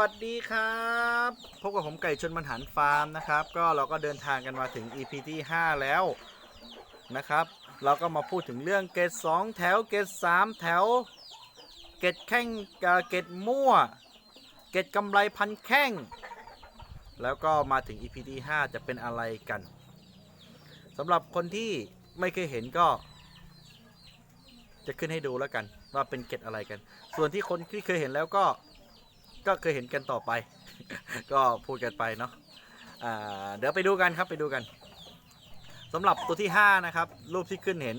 วัสดีครับพบกับผมไก่ชนมันหันฟาร์มนะครับ ก็เราก็เดินทางกันมาถึง EP ที่ 5 แล้วนะครับ เราก็มาพูดถึงเรื่องเกต2แถวเกต3แถว เกตแข้งเอ่อเกตมั่ว เกตกำไรพันแข้ง แล้วก็มาถึง EP ที่ 5 จะเป็นอะไรกันสำหรับคนที่ไม่เคยเห็นก็ จะขึ้นให้ดูแล้วกัน ว่าเป็นเกตอะไรกัน ส่วนที่คนที่เคยเห็นแล้วก็ ก็เคยเห็นกันต่อไป ก็พูดกันไปเนาะเดี๋ยวไปดูกันครับไปดูกันสำหรับตัวที่ 5 นะครับ รูปที่ขึ้นเห็น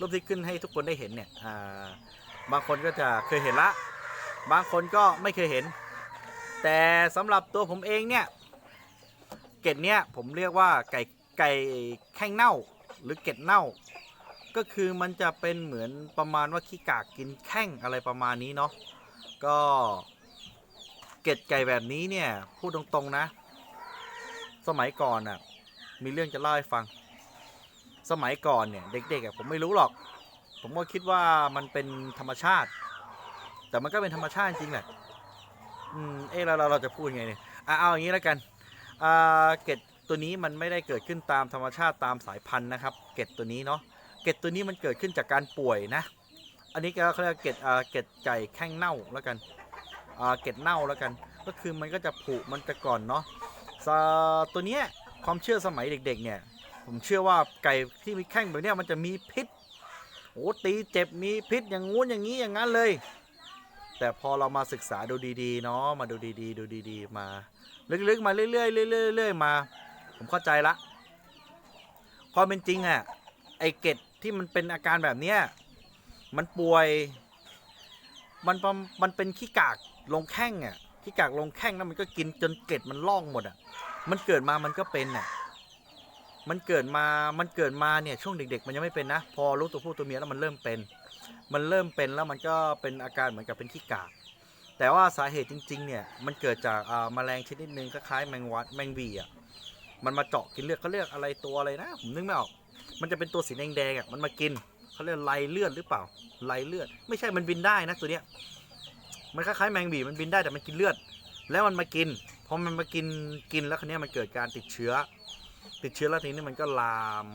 รูปที่ขึ้นให้ทุกคนได้เห็นเนี่ยบางคนก็จะเคยเห็นละ บางคนก็ไม่เคยเห็น แต่สำหรับตัวผมเองเนี่ยเกล็ดเนี่ยผมเรียกว่าไก่ไก่แข้งเน่าหรือเกล็ดเน่า ก็คือมันจะเป็นเหมือนประมาณว่าขี้กากกินแข้งอะไรประมาณนี้เนาะก็ เกล็ดไก่แบบนี้เนี่ย พูดตรงๆนะ สมัยก่อนน่ะ มีเรื่องจะเล่าให้ฟัง สมัยก่อนเนี่ย เด็กๆอะผมไม่รู้หรอก ผมก็คิดว่ามันเป็นธรรมชาติ แต่มันก็เป็นธรรมชาติจริงแหละอืมเอะเราเราเราจะพูดไงเนี่ยอะเอาอย่างนี้แล้วกันอ่าเกล็ดตัวนี้มันไม่ได้เกิดขึ้นตามธรรมชาติตามสายพันธุ์นะครับ เกล็ดตัวนี้เนาะเกล็ดตัวนี้มันเกิดขึ้นจากการป่วยนะ อันนี้ก็เขาเรียกว่าเกล็ดอ่าเกล็ดไก่แข้งเน่าแล้วกัน เกล็ดเน่าแล้วกัน ก็คือมันก็จะผุมันจะก่อนเนาะตัวเนี้ยความเชื่อสมัยเด็กๆเนี่ยผมเชื่อว่าไก่ที่มีแข้งแบบเนี้ยมันจะมีพิษโอ้ตีเจ็บมีพิษอย่างงู้นอย่างนี้อย่างนั้นเลย แต่พอเรามาศึกษาดูดีๆเนาะมาดูดีๆ ดูดีๆ มาลึกๆมาเรื่อยๆเรื่อยๆเรื่อยๆมา ผมเข้าใจละความเป็นจริงอะไอเกล็ดที่มันเป็นอาการแบบเนี้ยมันป่วย มันมันเป็นขี้กาก ลงแข้งอะขี้กากลงแข้งแล้วมันก็กินจนเกล็ดมันล่องหมดอะ มันเกิดมามันก็เป็นอะมันเกิดมา มันเกิดมาเนี่ยช่วงเด็ก ๆ มันยังไม่เป็นนะ พอรู้ตัวผู้ตัวเมียแล้วมันเริ่มเป็น มันเริ่มเป็นแล้วมันก็เป็นอาการเหมือนกับเป็นขี้กาก แต่ว่าสาเหตุจริง ๆ เนี่ยมันเกิดจากอ่าแมลงชนิดหนึ่งคล้ายๆแมงวัดแมงวีอะ มันมาเจาะกินเลือดเขาเรียกอะไรตัวอะไรนะผมนึกไม่ออก มันจะเป็นตัวสีแดงๆอะมันมากินเขาเรียกไลเลือดหรือเปล่าไลเลือด ไม่ใช่มันบินได้นะตัวเนี้ย มันคล้ายๆแมงบีมันบินได้แต่มันกินเลือด แล้วมันมากินพอมันมากินกินแล้วคราวนี้มันเกิดการติดเชื้อ ติดเชื้อแล้วทีนี้มันก็ลาม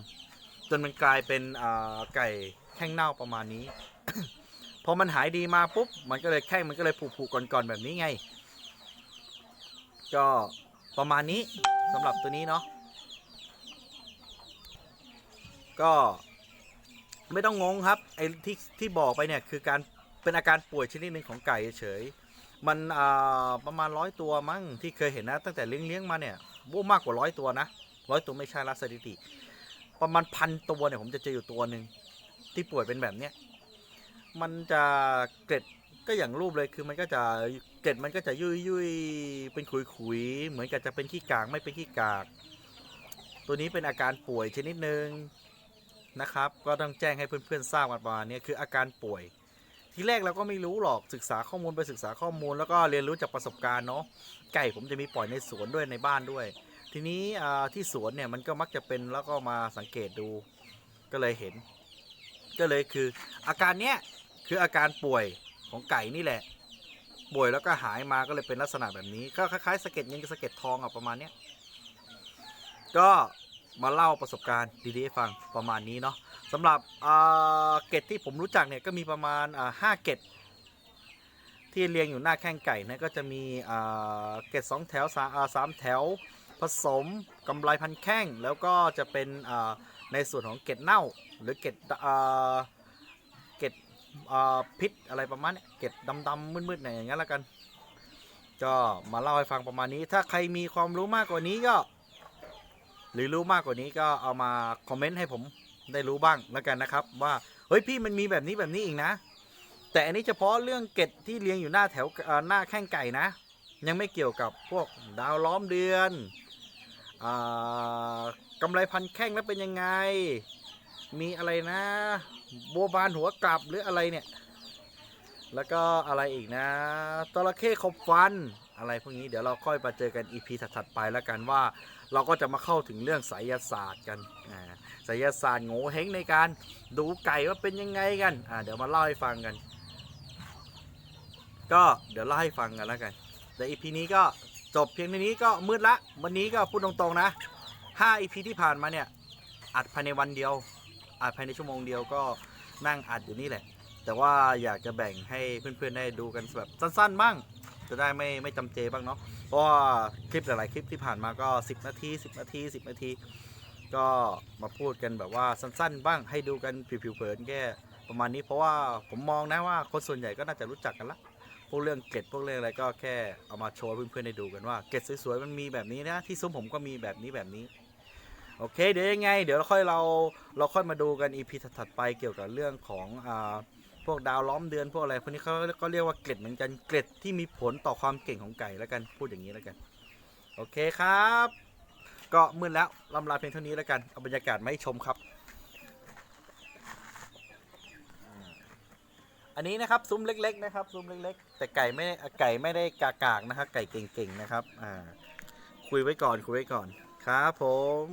จนมันกลายเป็นไก่แข้งเน่าประมาณนี้ พอมันหายดีมาปุ๊บมันก็เลยแข้งมันก็เลยผุๆก่อนๆแบบนี้ไง ก็ประมาณนี้สำหรับตัวนี้เนาะก็ไม่ต้องงงครับไอ้ที่ที่บอกไปเนี่ยคือการ เป็นอาการป่วยชนิดหนึ่งของไก่เฉยมันประมาณร้อยตัวมั้งที่เคยเห็นนะ ตั้งแต่เลี้ยงเลี้ยงมาเนี่ยโว้มากกว่าร้อยตัวนะร้อยตัวไม่ใช่ละสถิติ ประมาณพันตัวเนี่ยผมจะเจออยู่ตัวหนึ่งที่ป่วยเป็นแบบเนี้ยมันจะเกล็ดก็อย่างรูปเลยคือมันก็จะเกล็ดมันก็จะยุยยุยเป็นขุยขุยๆเหมือนกับจะเป็นขี้กากไม่เป็นขี้กาก ตัวนี้เป็นอาการป่วยชนิดหนึ่งนะครับ ก็ต้องแจ้งให้เพื่อนๆทราบกันประมาณนี้คืออาการป่วย ทีแรกเราก็ไม่รู้หรอกศึกษาข้อมูลไปศึกษาข้อมูล แล้วก็เรียนรู้จากประสบการณ์เนาะไก่ผมจะมีปล่อยในสวนด้วยในบ้านด้วย ทีนี้ที่สวนเนี่ยมันก็มักจะเป็นแล้วก็มาสังเกตดูก็เลยเห็น ก็เลยคืออาการเนี้ยคืออาการป่วยของไก่นี่แหละป่วยแล้วก็หายมาก็เลยเป็นลักษณะแบบนี้ก็คล้ายๆสะเก็ดเงินกับสะเก็ดทองอะประมาณเนี้ยก็ มาเล่าประสบการณ์ดีๆให้ฟังประมาณนี้เนาะสำหรับเกตที่ผมรู้จักเนี่ยก็มีประมาณห้าเกตที่เรียงอยู่หน้าแข้งไก่นะก็จะมีเกตสองแถวสามอ่าสามแถว ผสมกำไรพันแข้งแล้วก็จะเป็นในส่วนของเกตเน่าหรือเกตเกตพิษอะไรประมาณเนี้เกตดำๆมืดๆหน่อยอย่างเงี้ยแล้วกัน ก็มาเล่าให้ฟังประมาณนี้ ถ้าใครมีความรู้มากกว่านี้ก็ หรือรู้มากกว่านี้ก็เอามาคอมเมนต์ให้ผมได้รู้บ้างแล้วกันนะครับ ว่าเฮ้ยพี่มันมีแบบนี้แบบนี้อีกนะ แต่อันนี้เฉพาะเรื่องเกตที่เลี้ยงอยู่หน้าแถวหน้าแข้งไก่นะ ยังไม่เกี่ยวกับพวกดาวล้อมเดือนอากำไรพันแข้งแล้วเป็นยังไง มีอะไรนะโบบานหัวกลับหรืออะไรเนี่ย แล้วก็อะไรอีกนะตระเข้ขบฟัน อะไรพวกนี้เดี๋ยวเราค่อยมาเจอกันอีพีถัดๆไปแล้วกันว่า เราก็จะมาเข้าถึงเรื่องไสยศาสตร์กันอ่าไสยศาสตร์โง่เฮงในการดูไก่ว่าเป็นยังไงกันเดี๋ยวมาเล่าให้ฟังกัน ก็เดี๋ยวเล่าให้ฟังกันแล้วกัน แต่ EP นี้ก็จบเพียงเท่านี้ก็มืดละ วันนี้ก็พูดตรงๆนะ 5 EP ที่ผ่านมาเนี่ยอัดภายในวันเดียวอัดภายในชั่วโมงเดียวก็นั่งอัดอยู่นี่แหละ แต่ว่าอยากจะแบ่งให้เพื่อนๆได้ดูกันแบบสั้นๆบ้าง จะได้ไม่ไม่จำเจบ้างเนาะเพราะว่าคลิปหลาย ๆ คลิปที่ผ่านมาก็ 10 นาที 10 นาที 10 นาที ก็มาพูดกันแบบว่าสั้น ๆ บ้างให้ดูกันผิวๆเผินแค่ประมาณนี้เพราะว่าผมมองนะว่าคนส่วนใหญ่ก็น่าจะรู้จักกันละพวกเรื่องเกร็ดพวกเรื่องอะไรก็แค่เอามาโชว์เพื่อนๆได้ดูกันว่าเกร็ดสวยๆมันมีแบบนี้นะที่ซุ้มผมก็มีแบบนี้แบบนี้โอเคเดี๋ยวยังไง เดี๋ยวเราค่อยเราเราค่อยมาดูกันอีพีถัดไปเกี่ยวกับเรื่องของอ่า พวกดาวล้อมเดือนพวกอะไรพวกนี้เขาก็เรียกว่าเกร็ดเหมือนกันเกร็ดที่มีผลต่อความเก่งของไก่แล้วกันพูดอย่างนี้แล้วกัน โอเคครับ ก็มืดแล้วลำลาเพียงเท่านี้แล้วกันเอาบรรยากาศมาให้ชมครับ อันนี้นะครับซุ้มเล็ก ๆ นะครับซุ้มเล็ก ๆ แต่ไก่ไม่ไก่ไม่ได้กากากๆนะครับไก่เก่งๆนะครับอ่าคุยไว้ก่อนคุยไว้ก่อนครับผม